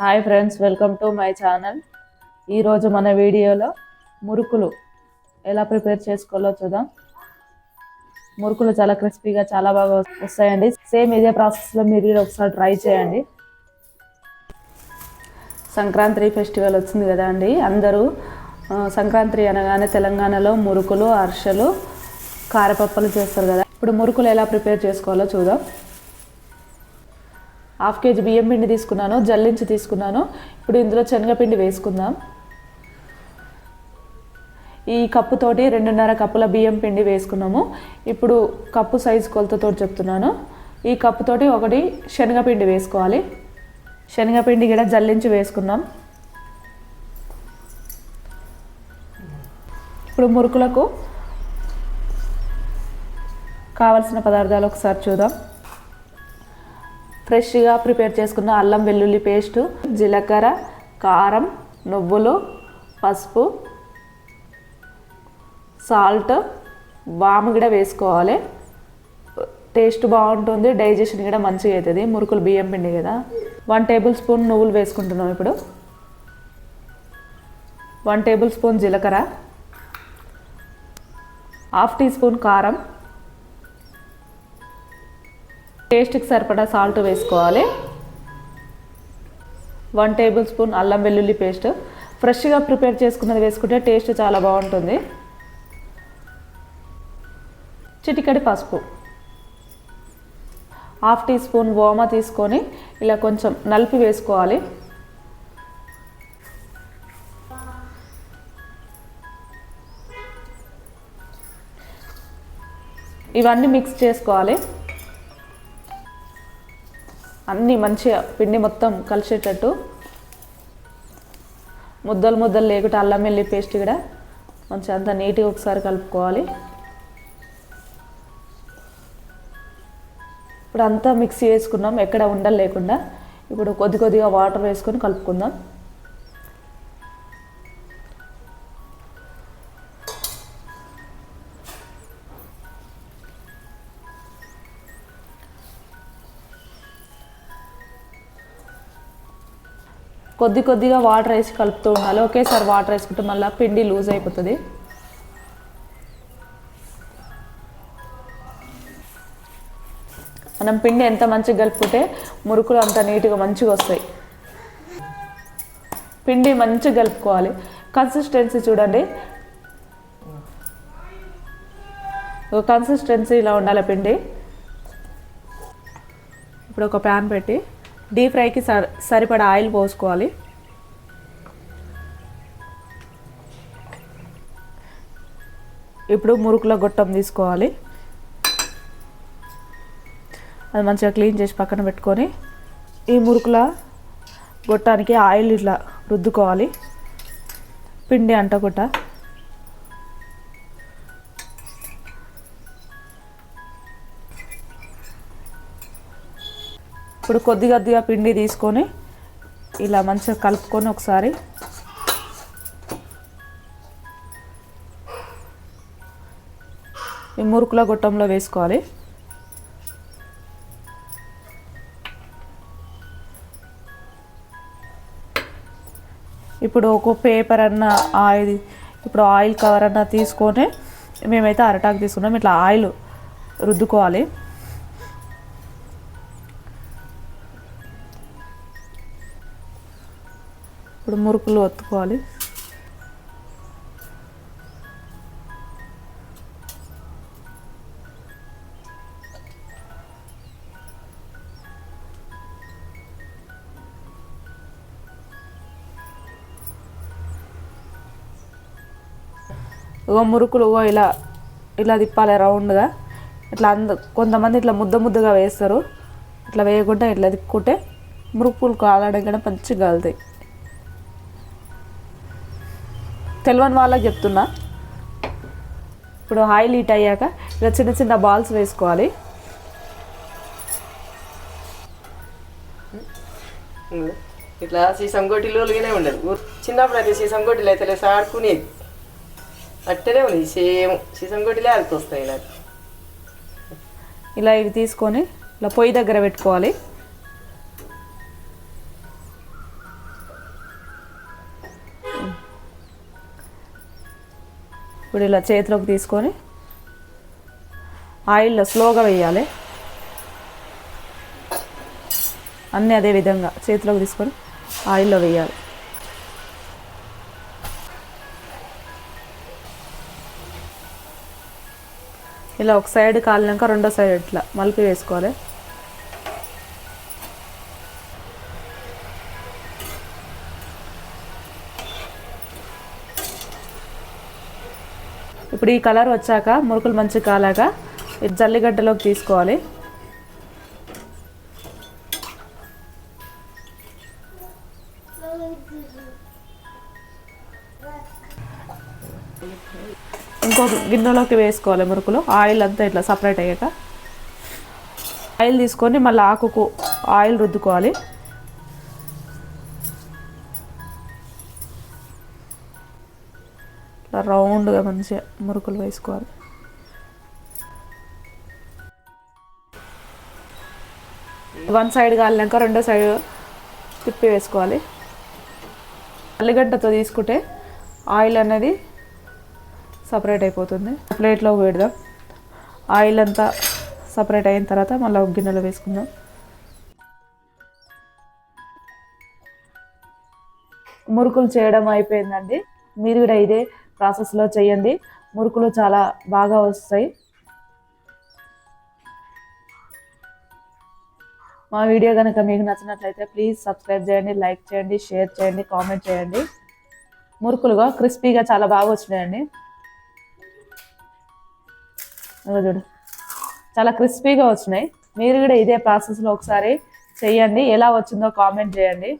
Hi friends welcome to my channel. ఈరోజు మన వీడియోలో మురుకులు ఎలా ప్రిపేర్ చేసుకోవాలో చూద్దాం. మురుకులు చాలా క్రిస్పీగా చాలా బాగా వస్తాయండి. సేమ్ ఇదే ప్రాసెస్లో మీరు కూడా ఒకసారి ట్రై చేయండి. సంక్రాంతి ఫెస్టివల్ వచ్చింది కదా అండి. అందరూ సంక్రాంతి అనగానే తెలంగాణలో మురుకులు అరిసెలు కారపప్పలు చేస్తారు కదా. ఇప్పుడు మురుకులు ఎలా ప్రిపేర్ చేసుకోవాలో చూద్దాం. హాఫ్ కేజీ బియ్యం పిండి తీసుకున్నాను జల్లించి తీసుకున్నాను. ఇప్పుడు ఇందులో శనగపిండి వేసుకుందాం. ఈ కప్పుతోటి రెండున్నర కప్పుల బియ్యం పిండి వేసుకున్నాము. ఇప్పుడు కప్పు సైజు కొలతతో చెప్తున్నాను. ఈ కప్పుతోటి ఒకటి శనగపిండి వేసుకోవాలి. శనగపిండి కూడా జల్లించి వేసుకుందాం. ఇప్పుడు మురుకులకు కావలసిన పదార్థాలు ఒకసారి చూద్దాం. ఫ్రెష్గా ప్రిపేర్ చేసుకున్న అల్లం వెల్లుల్లి పేస్టు జీలకర్ర కారం నువ్వులు పసుపు సాల్ట్ వాము కూడా వేసుకోవాలి. టేస్ట్ బాగుంటుంది డైజెషన్ కూడా మంచిగా అవుతుంది. మురుకులు బియ్యం పిండి కదా. వన్ టేబుల్ స్పూన్ నువ్వులు వేసుకుంటున్నాం ఇప్పుడు. వన్ టేబుల్ స్పూన్ జీలకర్ర. హాఫ్ టీ స్పూన్ కారం. టేస్ట్కి సరిపడా సాల్ట్ వేసుకోవాలి. వన్ టేబుల్ స్పూన్ అల్లం వెల్లుల్లి పేస్ట్ ఫ్రెష్గా ప్రిపేర్ చేసుకున్నది వేసుకుంటే టేస్ట్ చాలా బాగుంటుంది. చిటికడి పసుపు. హాఫ్ టీ స్పూన్ ఓమా తీసుకొని ఇలా కొంచెం నలిపి వేసుకోవాలి. ఇవన్నీ మిక్స్ చేసుకోవాలి. అన్నీ మంచిగా పిండి మొత్తం కలిసేటట్టు. ముద్దలు ముద్దలు లేకుండా అల్లం వెల్లి పేస్ట్ కూడా మంచిగా అంత నీట్గా ఒకసారి కలుపుకోవాలి. ఇప్పుడు అంతా మిక్స్ చేసుకున్నాం ఎక్కడ ఉండలు లేకుండా ఇప్పుడు కొద్ది కొద్దిగా వాటర్ వేసుకొని కలుపుకుందాం. కొద్ది కొద్దిగా వాటర్ వేసి కలుపుతూ ఉండాలి. ఒకేసారి వాటర్ వేసుకుంటే మళ్ళీ పిండి లూజ్ అయిపోతుంది. మనం పిండి ఎంత మంచిగా కలుపుకుంటే మురుకులు అంత నీట్గా మంచిగా వస్తాయి. పిండి మంచిగా కలుపుకోవాలి. కన్సిస్టెన్సీ చూడండి. కన్సిస్టెన్సీ ఇలా ఉండాలి పిండి. ఇప్పుడు ఒక ప్యాన్ పెట్టి డీప్ ఫ్రైకి సరి సరిపడా ఆయిల్ పోసుకోవాలి. ఇప్పుడు మురుకుల గొట్టం తీసుకోవాలి. అది మంచిగా క్లీన్ చేసి పక్కన పెట్టుకొని ఈ మురుకుల గొట్టానికి ఆయిల్ ఇట్లా రుద్దుకోవాలి. పిండి అంటకుండా ఇప్పుడు కొద్ది కొద్దిగా పిండి తీసుకొని ఇలా మంచిగా కలుపుకొని ఒకసారి. ఈ మురుకుల గొట్టంలో వేసుకోవాలి. ఇప్పుడు ఒక పేపర్ అన్న ఆయిల్ ఇప్పుడు ఆయిల్ కవర్ అన్న తీసుకొని మేమైతే అరటాకు తీసుకున్నాం. ఇట్లా ఆయిల్ రుద్దుకోవాలి. ఇప్పుడు మురుకులు ఒత్తుకోవాలి. ఇగో మురుకులు ఇగో ఇలా ఇలా తిప్పాలి రౌండ్గా. ఇట్లా అంద కొంతమంది ఇట్లా ముద్ద ముద్దగా వేస్తారు. ఇట్లా వేయకుండా ఇట్లా తిప్పుకుంటే మురుకులు కాలడం కూడా మంచిగా కాలుతాయి తెలియని వాళ్ళకి చెప్తున్నా. ఇప్పుడు ఆయిల్ హీట్ అయ్యాక ఇలా చిన్న చిన్న బాల్స్ వేసుకోవాలి. ఇట్లా సీసం గొట్టిలోనే ఉండదు. చిన్నప్పుడు అయితే సీసం గొట్టిలు అయితే లేసి ఆడుకునేది అట్టనే ఉంది సేమ్ సీసం గొట్టిలే వస్తాయి నాకు. ఇలా ఇవి తీసుకొని ఇలా పొయ్యి దగ్గర పెట్టుకోవాలి. ఇప్పుడు ఇలా చేతిలోకి తీసుకొని ఆయిల్లో స్లోగా వేయాలి. అన్నీ అదే విధంగా చేతిలోకి తీసుకొని ఆయిల్లో వేయాలి. ఇలా ఒక సైడ్ కాలినాక రెండో సైడ్ ఇట్లా మలిపి వేసుకోవాలి. ఇప్పుడు ఈ కలర్ వచ్చాక మురుకులు మంచి కాలాక జల్లిగడ్డలోకి తీసుకోవాలి. ఇంకొక గిన్నెలోకి వేసుకోవాలి మురుకులు. ఆయిల్ అంతా ఇట్లా సపరేట్ అయ్యాక. ఆయిల్ తీసుకొని మళ్ళీ ఆకుకు ఆయిల్ రుద్దుకోవాలి. ఇట్లా రౌండ్గా మంచిగా మురుకులు వేసుకోవాలి. వన్ సైడ్ కాలినాక రెండో సైడ్ తిప్పి వేసుకోవాలి. అల్లిగడ్డతో తీసుకుంటే ఆయిల్ అనేది సపరేట్ అయిపోతుంది. ప్లేట్లో పెడదాం. ఆయిల్ అంతా సపరేట్ అయిన తర్వాత మళ్ళీ ఒక గిన్నెలో వేసుకుందాం. మురుకులు చేయడం అయిపోయిందండి. మీరు కూడా ఇదే ప్రాసెస్లో చేయండి. మురుకులు చాలా బాగా వస్తాయి. మా వీడియో కనుక మీకు నచ్చినట్లయితే ప్లీజ్ సబ్స్క్రైబ్ చేయండి లైక్ చేయండి షేర్ చేయండి కామెంట్ చేయండి. మురుకులుగా క్రిస్పీగా చాలా బాగా వచ్చినాయండి. చూడు. చాలా క్రిస్పీగా వచ్చినాయి. మీరు కూడా ఇదే ప్రాసెస్లో ఒకసారి చేయండి ఎలా వచ్చిందో కామెంట్ చేయండి.